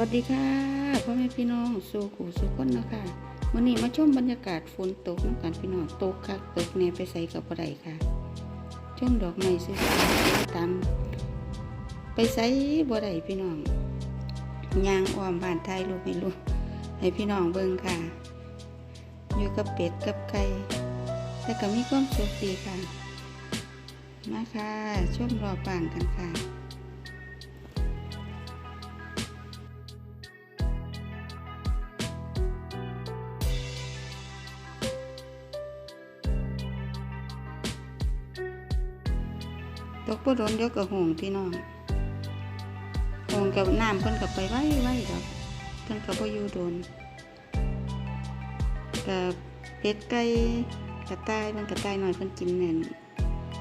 วัสดีค่ะพ่อแม่พี่น้องสู่ขู่สู่คนนะคะวันนี้มาชมบรรยากาศฝนตกน้ำกันพี่น้องตกคักตกแนไปใส่กับอะไรค่ะชมดอกไม้สวยๆตามไปใส่บ่ไดพี่น้องยางอ้อมบ้านไทยลูกให้ลูกให้พี่น้องเบิ่งค่ะ อยู่กับเป็ดกับไก่แต่ก็มีความสุขดีค่ะ มาค่ะชมรอบบ้านกันค่ะ ตกบ่โดนเดี๋ยวก็หงพี่น้องหงกับน้ำเพิ่นกับไปไว้ไว้ดอกเพิ่นกับบ่อยู่โดนกับเป็ดไก่กระต่ายมันกระต่ายหน่อยเพิ่นกินแน่น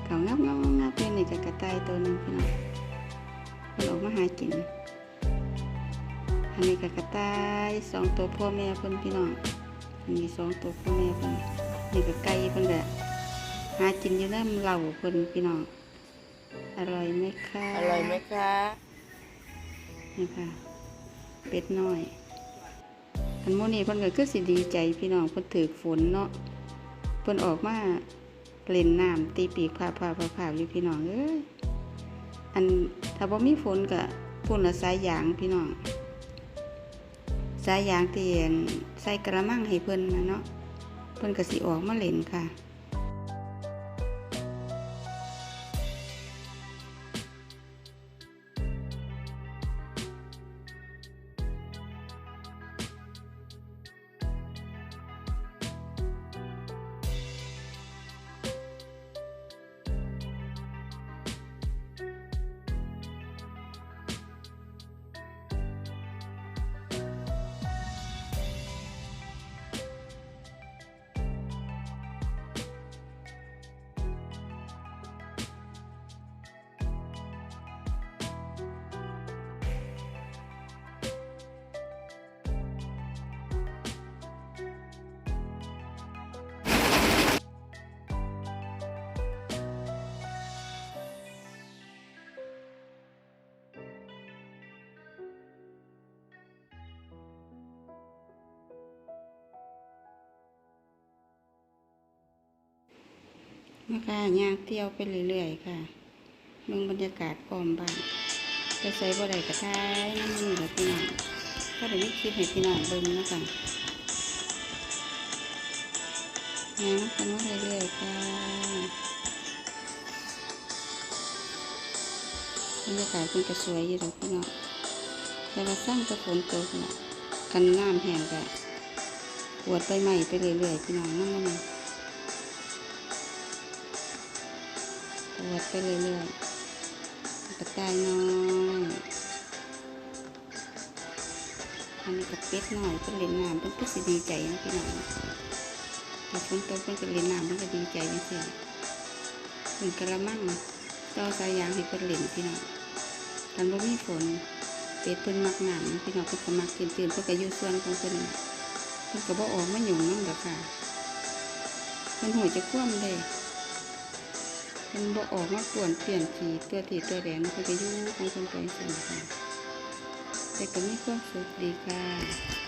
เขางับงับงับงับเป็นนี่กับกระต่ายตัวหนึงพี่น้องเพิ่นออกมาหากินอันนี้กับกระต่ายสองตัวพ่อแม่เพิ่นพี่น้องอันนี้สองตัวพ่อแม่เพิ่นนี่กับไก่เพิ่นก็หากินอยู่น้ำเหล่าเพิ่นพี่น้อง อร่อยไหมคะอร่อยไหมคะ นี่ค่ะ เป็ดน้อยอันโมนี่เพิ่นก็คือสิดีใจพี่น้องเพิ่นถือฝนเนาะเพิ่นออกมาเล่นน้ำตีปีกพาพาพาพาอยู่พี่น้องเอ้ยอันถ้าบ่มีฝนก็พุ่นละสายยางพี่น้องสายยางที่อั่นใส่กระมังให้เพิ่นนะเนาะเพิ่นก็สิออกมาเล่นค่ะ นะคะย่างเที่ยวไปเรื่อยๆค่ะเมืองบรรยากาศพร้อมบ้านไปใส่บ่ได้กระทายน้ำมันกับพี่น้องก็เดี๋ยวนี้คลิปให้พี่น้องเบิ่งนะคะย่างกันมาเรื่อยๆค่ะบรรยากาศเป็นกระสวยอยู่ดอกพี่น้องแต่ว่าสร้างกระฝนตกน่ะกันน้ำแห้งแกะปวดไปใหม่ไปเรื่อยๆพี่น้องนั่นนั่น วดไปเรื่อยๆกระต่ายน้อยอันนี้กับเป็ดหน้อยเป็นเล่นน้ำเป็นก็สิดีใจนะพี่น้องแต่ฝนตกเป็นก็เล่นน้ำเป็นก็ดีใจนี่สิเป็นกระมังต่อสายยางให้เป็นเล่นพี่น้องตอนบ่มีฝนเป็ดเพิ่นมักหน้ำพี่น้องเพิ่นก็มักกินตื่นเพิ่นก็อยู่ส่วนของเพิ่นเพิ่นก็บ่ออกมาหยุ่งน้ำดอกค่ะเพิ่นหัวจะคว่ำเลย มันบ่ออกมาป่วนเปลี่ยนสีตัวถีตัวแดงมันก็จะอยู่ของคนไปสั่นค่ะแต่ก็มีความสุขดีค่ะ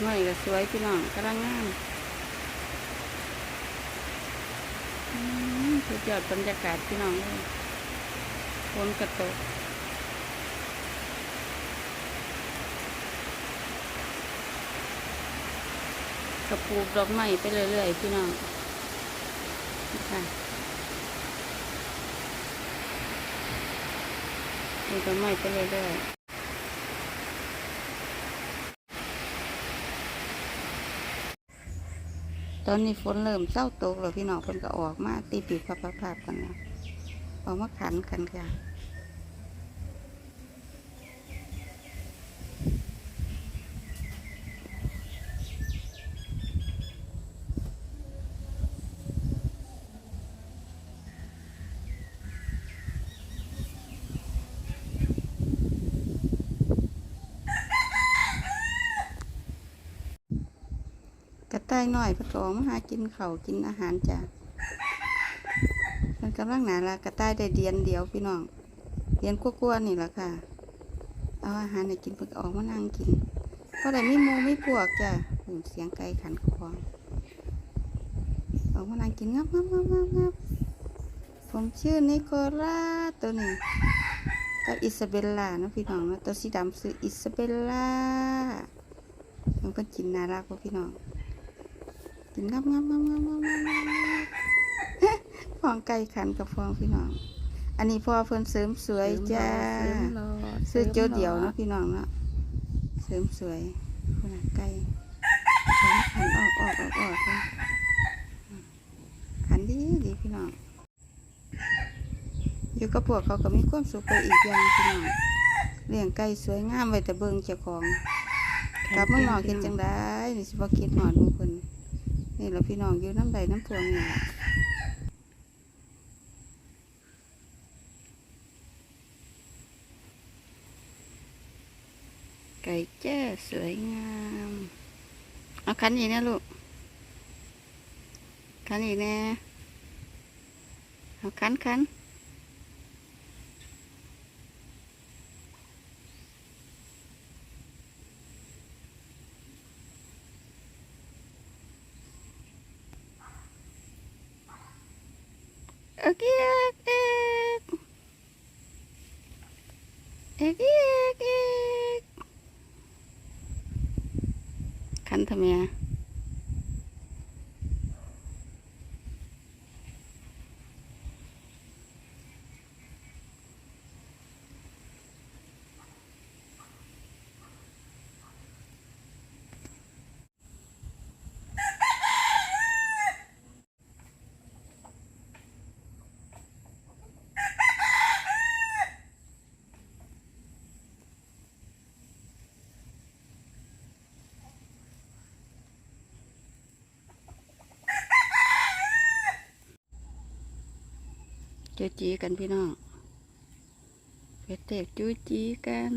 ดอกไม้ก็สวยพี่น้องกำลังงามอืมพี่ดยอดบรรยากาศพี่น้องเลยฝนกระตกกระปูกดอกไม้ไปเรื่อยๆพี่น้องนี่ค่ะปลูกดอกไม้ไปเรื่อยๆ ตอนนี้ฝนเริ่มเศร้าตกแล้วพี่น้องเพิ่นก็ออกมาตีปีกพับพับๆกันแล้วออกมาขันกันค่ะ ต่ายน้อยพิ่นก็ออกมาหากินเขากินอาหารจ้ะเพิ่นกำลังหนาละกระต่ายได้เดียนเดียวพี่น้องเดียนกลัวๆนี่แหละค่ะ เอาอาหารให้กินเพิ่นก็ออกมานั่งกินเพราะได้มีหมูมีพวกจ้ะอืมเสียงไก่ขันคองออกมานั่งกินงับงับงับงับงับผมชื่อนิโคล่าตัวนี้กับอิซาเบลล่านะพี่น้องนะตัวสีดำชื่ออิซาเบลล่ามันก็กินน่ารักกว่าพี่น้อง กินงับงับงับงับงับฟองไก่ขันกับฟองพี่น้อง อันนี้พ่อเพิ่นเสริมสวยจ้าซื้อโจเดียวนะพี่น้องเนาะเสริมสวยคนไก่ขันออกออกออกออกขันดีดีพี่น้องอยู่กับพวกเขาก็มีความสุขไปอีกอย่างพี่น้องเลี้ยงไก่สวยงามไว้แต่เบิ่งเจ้าของกลับเมือนอกกินจังได้นี่สิบ่กินหอนพวกคุณ นี่แหละพี่น้องอยู่น้ำใดน้ำพวงนี่ไก่แจ้สวยงาม เอาคันอีกนะลูก คันอีกแน่เอาคันคัน เอ็กเอ็กเอ็กเอ็กเอ็กเอกขันทำไม จูจีกันพี่น้องไปเตกจูจีกัน